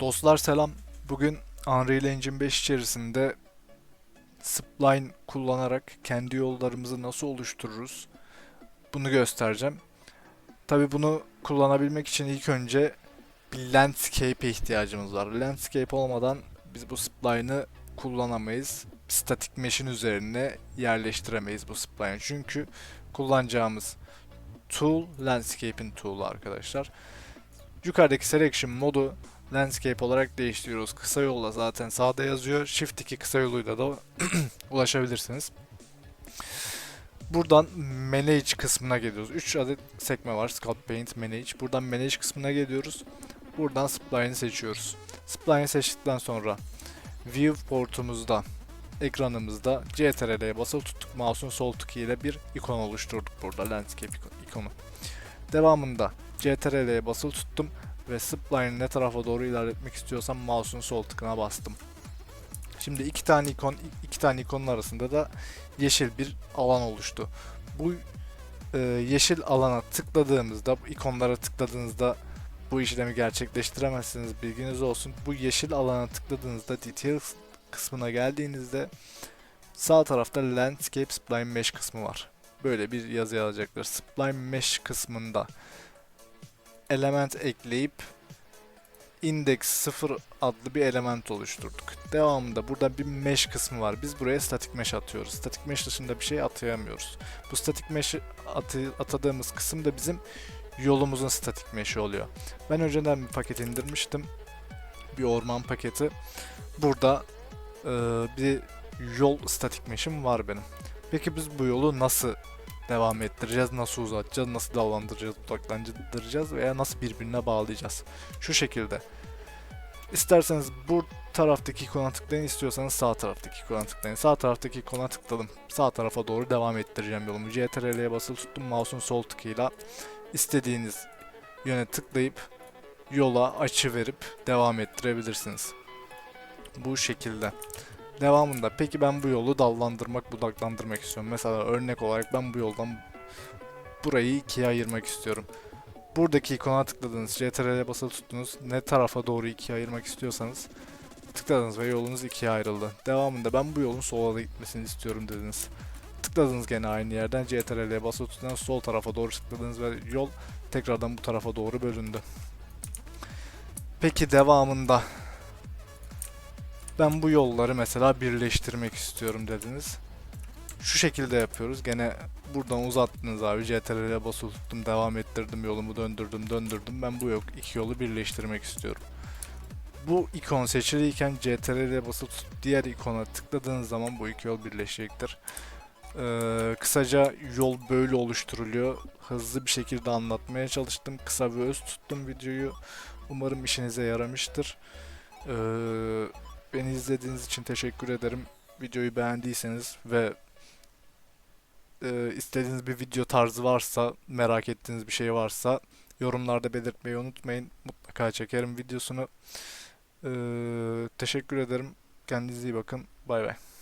Dostlar selam. Bugün Unreal Engine 5 içerisinde spline kullanarak kendi yollarımızı nasıl oluştururuz? Bunu göstereceğim. Tabi bunu kullanabilmek için ilk önce bir landscape'e ihtiyacımız var. Landscape olmadan biz bu spline'ı kullanamayız. Static mesh'in üzerine yerleştiremeyiz bu spline'ı. Çünkü kullanacağımız tool landscape'in tool'u arkadaşlar. Yukarıdaki selection modu landscape olarak değiştiriyoruz. Kısa yolla zaten sağda yazıyor. Shift 2 kısa yoluyla da ulaşabilirsiniz. Buradan Manage kısmına geliyoruz. 3 adet sekme var. Sculpt Paint, Manage. Buradan Manage kısmına geliyoruz. Buradan Spline'i seçiyoruz. Spline'i seçtikten sonra Viewport'umuzda ekranımızda CTRL'ye basılı tuttuk. Mouse'un sol tıkı ile bir ikon oluşturduk burada. Landscape iko- ikonu. Devamında CTRL'ye basılı tuttum ve spline'ı ne tarafa doğru ilerletmek istiyorsam mouse'un sol tıkına bastım. Şimdi iki tane ikon iki tane ikonun arasında da yeşil bir alan oluştu. Bu e, yeşil alana tıkladığımızda, bu ikonlara tıkladığınızda bu işlemi gerçekleştiremezsiniz. Bilginiz olsun. Bu yeşil alana tıkladığınızda details kısmına geldiğinizde sağ tarafta landscape spline mesh kısmı var. Böyle bir yazı yazacaktır. Spline mesh kısmında element ekleyip index 0 adlı bir element oluşturduk. Devamında burada bir mesh kısmı var. Biz buraya static mesh atıyoruz. Static mesh dışında bir şey atayamıyoruz. Bu static mesh atı, atadığımız kısım da bizim yolumuzun static mesh'i oluyor. Ben önceden bir paket indirmiştim. Bir orman paketi. Burada e, bir yol static mesh'im var benim. Peki biz bu yolu nasıl devam ettireceğiz, nasıl uzatacağız, nasıl dallandıracağız, budaklandıracağız veya nasıl birbirine bağlayacağız. Şu şekilde. İsterseniz bu taraftaki ikona tıklayın, istiyorsanız sağ taraftaki ikona tıklayın. Sağ taraftaki ikona tıkladım. Sağ tarafa doğru devam ettireceğim yolumu. CTRL'ye basılı tuttum, mouse'un sol tıkıyla istediğiniz yöne tıklayıp yola açı verip devam ettirebilirsiniz. Bu şekilde. Devamında peki ben bu yolu dallandırmak, budaklandırmak istiyorum. Mesela örnek olarak ben bu yoldan burayı ikiye ayırmak istiyorum. Buradaki ikona tıkladınız, CTRL'ye basılı tuttunuz. Ne tarafa doğru ikiye ayırmak istiyorsanız tıkladınız ve yolunuz ikiye ayrıldı. Devamında ben bu yolun sola gitmesini istiyorum dediniz. Tıkladınız gene aynı yerden CTRL'ye basılı tuttunuz, sol tarafa doğru tıkladınız ve yol tekrardan bu tarafa doğru bölündü. Peki devamında ben bu yolları mesela birleştirmek istiyorum dediniz. Şu şekilde yapıyoruz. Gene buradan uzattınız abi. CTRL'e basılı tuttum. Devam ettirdim. Yolumu döndürdüm. Döndürdüm. Ben bu yok iki yolu birleştirmek istiyorum. Bu ikon seçiliyken CTRL'e basılı tutup diğer ikona tıkladığınız zaman bu iki yol birleşecektir. Ee, kısaca yol böyle oluşturuluyor. Hızlı bir şekilde anlatmaya çalıştım. Kısa ve öz tuttum videoyu. Umarım işinize yaramıştır. Ee, Beni izlediğiniz için teşekkür ederim. Videoyu beğendiyseniz ve e, istediğiniz bir video tarzı varsa, merak ettiğiniz bir şey varsa yorumlarda belirtmeyi unutmayın. Mutlaka çekerim videosunu. E, teşekkür ederim. Kendinize iyi bakın. Bay bay.